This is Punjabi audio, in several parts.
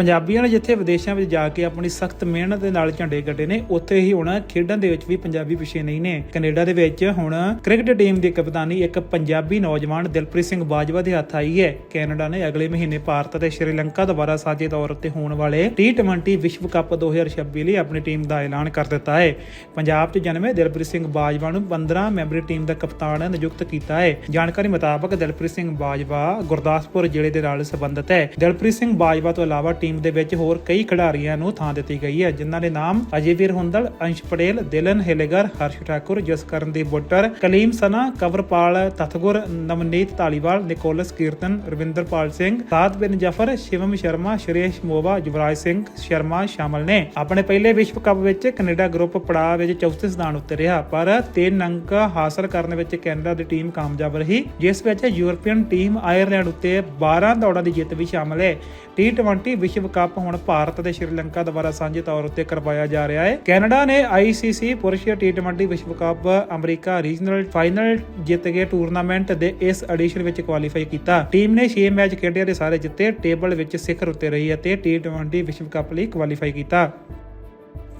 ਪੰਜਾਬੀਆਂ ਨੇ ਜਿੱਥੇ ਵਿਦੇਸ਼ਾਂ ਵਿੱਚ ਜਾ ਕੇ ਆਪਣੀ ਸਖਤ ਮਿਹਨਤ ਦੇ ਨਾਲ ਝੰਡੇ ਗੱਡੇ ਨੇ, ਉੱਥੇ ਹੀ ਹੁਣ ਖੇਡਾਂ ਦੇ ਵਿੱਚ ਵੀ ਪੰਜਾਬੀ ਪਿੱਛੇ ਨਹੀਂ ਨੇ। ਕੈਨੇਡਾ ਦੇ ਵਿੱਚ ਹੁਣ ਕ੍ਰਿਕਟ ਟੀਮ ਦੀ ਕਪਤਾਨੀ ਇੱਕ ਪੰਜਾਬੀ ਨੌਜਵਾਨ ਦਿਲਪ੍ਰੀਤ ਸਿੰਘ ਬਾਜਵਾ ਦੇ ਹੱਥ ਆਈ ਹੈ। ਕੈਨੇਡਾ ਨੇ ਅਗਲੇ ਮਹੀਨੇ ਭਾਰਤ ਅਤੇ ਸ਼੍ਰੀਲੰਕਾ ਦੁਆਰਾ ਸਾਂਝੇ ਤੌਰ ਤੇ ਹੋਣ ਵਾਲੇ T20 ਵਿਸ਼ਵ ਕੱਪ 2026 ਲਈ ਆਪਣੀ ਟੀਮ ਦਾ ਐਲਾਨ ਕਰ ਦਿੱਤਾ ਹੈ। ਪੰਜਾਬ 'ਚ ਜਨਮੇ ਦਿਲਪ੍ਰੀਤ ਸਿੰਘ ਬਾਜਵਾ ਨੂੰ 15 ਮੈਂਬਰੀ ਟੀਮ ਦਾ ਕਪਤਾਨ ਨਿਯੁਕਤ ਕੀਤਾ ਹੈ। ਜਾਣਕਾਰੀ ਮੁਤਾਬਕ ਦਿਲਪ੍ਰੀਤ ਸਿੰਘ ਬਾਜਵਾ ਗੁਰਦਾਸਪੁਰ ਜ਼ਿਲ੍ਹੇ ਦੇ ਨਾਲ ਸੰਬੰਧਿਤ ਹੈ। ਦਿਲਪ੍ਰੀਤ ਸਿੰਘ ਬਾਜਵਾ ਤੋਂ ਇਲਾਵਾ ਟੀਮ ਦੇ ਵਿੱਚ ਹੋਰ ਕਈ ਖਿਡਾਰੀਆਂ ਨੂੰ ਥਾਂ ਦਿੱਤੀ ਗਈ ਹੈ, ਜਿਨ੍ਹਾਂ ਦੇ ਨਾਮ Ajayveer Hundal Ansh Patel, Dilon Heyliger, Harsh Thakur Jaskarandeep Buttar, Kaleem Sana, Kanwarpal Tathgur, Navneet Dhaliwal, Nicholas Kirton, Ravinderpal Singh Saad Bin Zafar, Shivam Sharma, Shreyas ਮੋਵਾ, Yuvraj Singh, Sharma ਸ਼ਾਮਲ ਨੇ। ਆਪਣੇ ਪਹਿਲੇ ਵਿਸ਼ਵ ਕੱਪ ਵਿੱਚ ਕੈਨੇਡਾ ਗਰੁੱਪ ਪੜਾਅ ਵਿੱਚ ਚੌਥੇ ਸਥਾਨ ਉੱਤੇ ਰਿਹਾ, ਪਰ ਤਿੰਨ ਅੰਕ ਹਾਸਲ ਕਰਨ ਵਿੱਚ ਕੈਨੇਡਾ ਦੀ ਟੀਮ ਕਾਮਯਾਬ ਰਹੀ, ਜਿਸ ਵਿੱਚ ਯੂਰਪੀਅਨ ਟੀਮ ਆਇਰਲੈਂਡ ਉੱਤੇ 12 ਦੌੜਾਂ ਦੀ ਜਿੱਤ ਵੀ ਸ਼ਾਮਲ ਹੈ। T20 ਵਿਸ਼ਵ ਕੱਪ ਹੁਣ ਭਾਰਤ ਅਤੇ ਸ਼੍ਰੀਲੰਕਾ ਦੁਆਰਾ ਸਾਂਝੇ ਤੌਰ ਉੱਤੇ ਕਰਵਾਇਆ ਜਾ ਰਿਹਾ ਹੈ। ਕੈਨੇਡਾ ਨੇ ICC ਪੁਰਸ਼ T20 ਵਿਸ਼ਵ ਕੱਪ ਅਮਰੀਕਾ ਰੀਜਨਲ ਫਾਈਨਲ ਜਿੱਤ ਕੇ ਟੂਰਨਾਮੈਂਟ ਦੇ ਇਸ ਐਡੀਸ਼ਨ ਵਿੱਚ ਕੁਆਲੀਫਾਈ ਕੀਤਾ। ਟੀਮ ਨੇ 6 ਮੈਚ ਖੇਡੇ ਅਤੇ ਸਾਰੇ ਜਿੱਤੇ। ਟੇਬਲ ਵਿੱਚ ਸਿਖਰ ਉੱਤੇ ਰਹੀ ਅਤੇ T20 ਵਿਸ਼ਵ ਕੱਪ ਲਈ ਕੁਆਲੀਫਾਈ ਕੀਤਾ।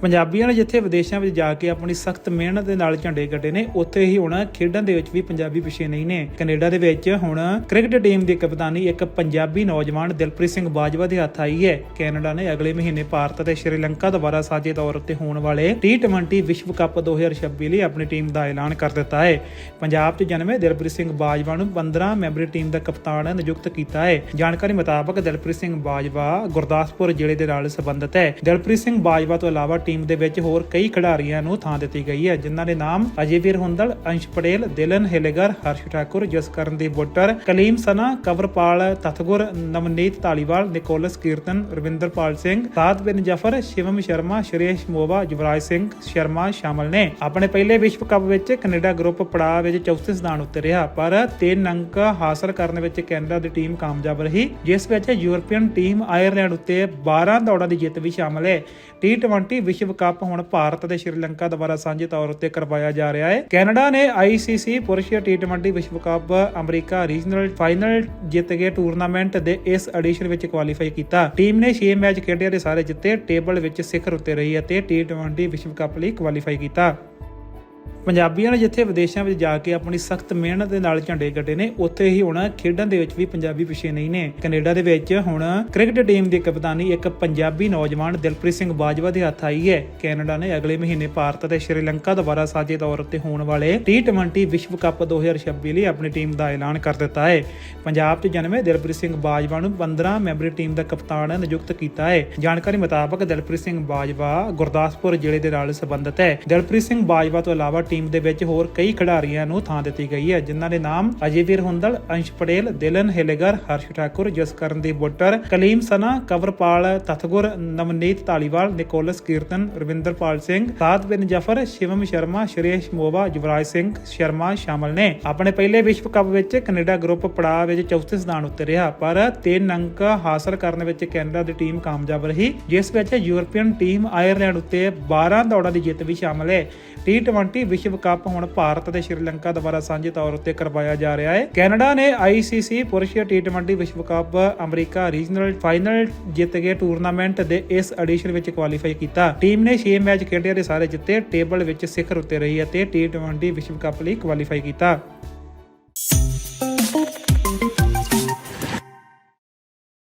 ਪੰਜਾਬੀਆਂ ਨੇ ਜਿੱਥੇ ਵਿਦੇਸ਼ਾਂ ਵਿੱਚ ਜਾ ਕੇ ਆਪਣੀ ਸਖਤ ਮਿਹਨਤ ਦੇ ਨਾਲ ਝੰਡੇ ਗੱਡੇ ਨੇ, ਉੱਥੇ ਹੀ ਹੁਣ ਖੇਡਾਂ ਦੇ ਵਿੱਚ ਵੀ ਪੰਜਾਬੀ ਪਿੱਛੇ ਨਹੀਂ ਨੇ। ਕੈਨੇਡਾ ਦੇ ਵਿੱਚ ਹੁਣ ਕ੍ਰਿਕਟ ਟੀਮ ਦੀ ਕਪਤਾਨੀ ਇੱਕ ਪੰਜਾਬੀ ਨੌਜਵਾਨ ਦਿਲਪ੍ਰੀਤ ਸਿੰਘ ਬਾਜਵਾ ਦੇ ਹੱਥ ਆਈ ਹੈ। ਕੈਨੇਡਾ ਨੇ ਅਗਲੇ ਮਹੀਨੇ ਭਾਰਤ ਅਤੇ ਸ਼੍ਰੀਲੰਕਾ ਦੁਆਰਾ ਸਾਂਝੇ ਤੌਰ ਉੱਤੇ ਹੋਣ ਵਾਲੇ T20 ਵਿਸ਼ਵ ਕੱਪ 2026 ਲਈ ਆਪਣੀ ਟੀਮ ਦਾ ਐਲਾਨ ਕਰ ਦਿੱਤਾ ਹੈ। ਪੰਜਾਬ 'ਚ ਜਨਮੇ ਦਿਲਪ੍ਰੀਤ ਸਿੰਘ ਬਾਜਵਾ ਨੂੰ 15 ਮੈਂਬਰੀ ਟੀਮ ਦਾ ਕਪਤਾਨ ਨਿਯੁਕਤ ਕੀਤਾ ਹੈ। ਜਾਣਕਾਰੀ ਮੁਤਾਬਕ ਦਿਲਪ੍ਰੀਤ ਸਿੰਘ ਬਾਜਵਾ ਗੁਰਦਾਸਪੁਰ ਜ਼ਿਲ੍ਹੇ ਦੇ ਨਾਲ ਸੰਬੰਧਿਤ ਹੈ। ਦਿਲਪ੍ਰੀਤ ਸਿੰਘ ਬਾਜਵਾ ਤੋਂ ਇਲਾਵਾ ਟੀਮ ਦੇ ਵਿੱਚ ਹੋਰ ਕਈ ਖਿਡਾਰੀਆਂ ਨੂੰ ਥਾਂ ਦਿੱਤੀ ਗਈ ਹੈ, ਜਿਨ੍ਹਾਂ ਦੇ ਨਾਮ Ajayveer Hundal, Ansh Patel, Dilon Heyliger, Harsh Thakur Jaskarandeep Buttar Kaleem Sana, Kanwarpal Tathgur, Navneet Dhaliwal, Nicholas Kirton, Ravinderpal Singh Saad Bin Zafar, Shivam Sharma, Shreyas ਮੋਵਾ, Yuvraj Singh Sharma ਸ਼ਾਮਲ ਨੇ। ਆਪਣੇ ਪਹਿਲੇ ਵਿਸ਼ਵ ਕੱਪ ਵਿੱਚ ਕੈਨੇਡਾ ਗਰੁੱਪ ਪੜਾਅ ਵਿੱਚ ਚੌਥੇ ਸਥਾਨ ਉੱਤੇ ਰਿਹਾ, ਪਰ ਤਿੰਨ ਅੰਕ ਹਾਸਲ ਕਰਨ ਵਿੱਚ ਕੈਨੇਡਾ ਦੀ ਟੀਮ ਕਾਮਯਾਬ ਰਹੀ, ਜਿਸ ਵਿੱਚ ਯੂਰਪੀਅਨ ਟੀਮ ਆਇਰਲੈਂਡ ਉੱਤੇ 12 ਦੌੜਾਂ ਦੀ ਜਿੱਤ ਵੀ ਸ਼ਾਮਲ ਹੈ। T20 ਵਿਸ਼ਵ ਵਿਸ਼ਵ ਕੱਪ ਹੁਣ ਭਾਰਤ ਅਤੇ ਸ਼੍ਰੀਲੰਕਾ ਦੁਆਰਾ ਸਾਂਝੇ ਤੌਰ ਉੱਤੇ ਕਰਵਾਇਆ ਜਾ ਰਿਹਾ ਹੈ। ਕੈਨੇਡਾ ਨੇ ICC ਪੁਰਸ਼ T20 ਵਿਸ਼ਵ ਕੱਪ ਅਮਰੀਕਾ ਰੀਜਨਲ ਫਾਈਨਲ ਜਿੱਤ ਕੇ ਟੂਰਨਾਮੈਂਟ ਦੇ ਇਸ ਐਡੀਸ਼ਨ ਵਿੱਚ ਕੁਆਲੀਫਾਈ ਕੀਤਾ। ਟੀਮ ਨੇ 6 ਮੈਚ ਖੇਡੇ ਅਤੇ ਸਾਰੇ ਜਿੱਤੇ। ਟੇਬਲ ਵਿੱਚ ਸਿਖਰ ਉੱਤੇ ਰਹੀ ਅਤੇ T20 ਵਿਸ਼ਵ ਕੱਪ ਲਈ ਕੁਆਲੀਫਾਈ ਕੀਤਾ। ਪੰਜਾਬੀਆਂ ਨੇ ਜਿੱਥੇ ਵਿਦੇਸ਼ਾਂ ਵਿੱਚ ਜਾ ਕੇ ਆਪਣੀ ਸਖਤ ਮਿਹਨਤ ਦੇ ਨਾਲ ਝੰਡੇ ਗੱਡੇ ਨੇ, ਉੱਥੇ ਹੀ ਹੁਣ ਖੇਡਾਂ ਦੇ ਵਿੱਚ ਵੀ ਪੰਜਾਬੀ ਪਿੱਛੇ ਨਹੀਂ ਨੇ। ਕੈਨੇਡਾ ਦੇ ਵਿੱਚ ਹੁਣ ਕ੍ਰਿਕਟ ਟੀਮ ਦੀ ਕਪਤਾਨੀ ਇੱਕ ਪੰਜਾਬੀ ਨੌਜਵਾਨ ਦਿਲਪ੍ਰੀਤ ਸਿੰਘ ਬਾਜਵਾ ਦੇ ਹੱਥ ਆਈ ਹੈ। ਕੈਨੇਡਾ ਨੇ ਅਗਲੇ ਮਹੀਨੇ ਭਾਰਤ ਅਤੇ ਸ਼੍ਰੀਲੰਕਾ ਦੁਆਰਾ ਸਾਂਝੇ ਤੌਰ 'ਤੇ ਹੋਣ ਵਾਲੇ T20 ਵਿਸ਼ਵ ਕੱਪ 2026 ਲਈ ਆਪਣੀ ਟੀਮ ਦਾ ਐਲਾਨ ਕਰ ਦਿੱਤਾ ਹੈ। ਪੰਜਾਬ 'ਚ ਜਨਮੇ ਦਿਲਪ੍ਰੀਤ ਸਿੰਘ ਬਾਜਵਾ ਨੂੰ 15 ਮੈਂਬਰੀ ਟੀਮ ਦਾ ਕਪਤਾਨ ਨਿਯੁਕਤ ਕੀਤਾ ਹੈ। ਜਾਣਕਾਰੀ ਮੁਤਾਬਕ ਦਿਲਪ੍ਰੀਤ ਸਿੰਘ ਬਾਜਵਾ ਗੁਰਦਾਸਪੁਰ ਜ਼ਿਲ੍ਹੇ ਦੇ ਨਾਲ ਸੰਬੰਧਿਤ ਹੈ। ਦਿਲਪ੍ਰੀਤ ਸਿੰਘ ਬਾਜਵਾ ਤੋਂ ਇਲਾਵਾ ਟੀਮ ਦੇ ਵਿੱਚ ਹੋਰ ਕਈ ਖਿਡਾਰੀਆਂ ਨੂੰ ਥਾਂ ਦਿੱਤੀ ਗਈ ਹੈ, ਜਿਨ੍ਹਾਂ ਦੇ ਨਾਮ Ajayveer Hundal, Ansh Patel, Dilon Heyliger, Harsh Thakur Jaskarandeep Buttar, Kaleem Sana, Kanwarpal Tathgur, Navneet Dhaliwal, Nicholas Kirton, Ravinderpal Singh Saad Bin Zafar, Shivam Sharma, Shreyas ਮੋਵਾ, Yuvraj Singh Sharma ਸ਼ਾਮਲ ਨੇ। ਆਪਣੇ ਪਹਿਲੇ ਵਿਸ਼ਵ ਕੱਪ ਵਿੱਚ ਕੈਨੇਡਾ ਗਰੁੱਪ ਪੜਾਅ ਵਿੱਚ ਚੌਥੇ ਸਥਾਨ ਉੱਤੇ ਰਿਹਾ, ਪਰ ਤਿੰਨ ਅੰਕ ਹਾਸਲ ਕਰਨ ਵਿੱਚ ਕੈਨੇਡਾ ਦੀ ਟੀਮ ਕਾਮਯਾਬ ਰਹੀ, ਜਿਸ ਵਿੱਚ ਯੂਰਪੀਅਨ ਟੀਮ ਆਇਰਲੈਂਡ ਉੱਤੇ 12 ਦੌੜਾਂ ਦੀ ਜਿੱਤ ਵੀ ਸ਼ਾਮਲ ਹੈ। T20 ਵਿਸ਼ਵ ਵਿਸ਼ਵ ਕੱਪ ਹੁਣ ਭਾਰਤ ਅਤੇ ਸ਼੍ਰੀਲੰਕਾ ਦੁਆਰਾ ਸਾਂਝੇ ਤੌਰ ਉੱਤੇ ਕਰਵਾਇਆ ਜਾ ਰਿਹਾ ਹੈ। ਕੈਨੇਡਾ ਨੇ ICC ਪੁਰਸ਼ T20 ਵਿਸ਼ਵ ਕੱਪ ਅਮਰੀਕਾ ਰੀਜਨਲ ਫਾਈਨਲ ਜਿੱਤ ਕੇ ਟੂਰਨਾਮੈਂਟ ਦੇ ਇਸ ਐਡੀਸ਼ਨ ਵਿੱਚ ਕੁਆਲੀਫਾਈ ਕੀਤਾ। ਟੀਮ ਨੇ 6 ਮੈਚ ਖੇਡੇ ਅਤੇ ਸਾਰੇ ਜਿੱਤੇ ਟੇਬਲ ਵਿੱਚ ਸਿਖਰ ਉੱਤੇ ਰਹੀ ਅਤੇ T20 ਵਿਸ਼ਵ ਕੱਪ ਲਈ ਕੁਆਲੀਫਾਈ ਕੀਤਾ।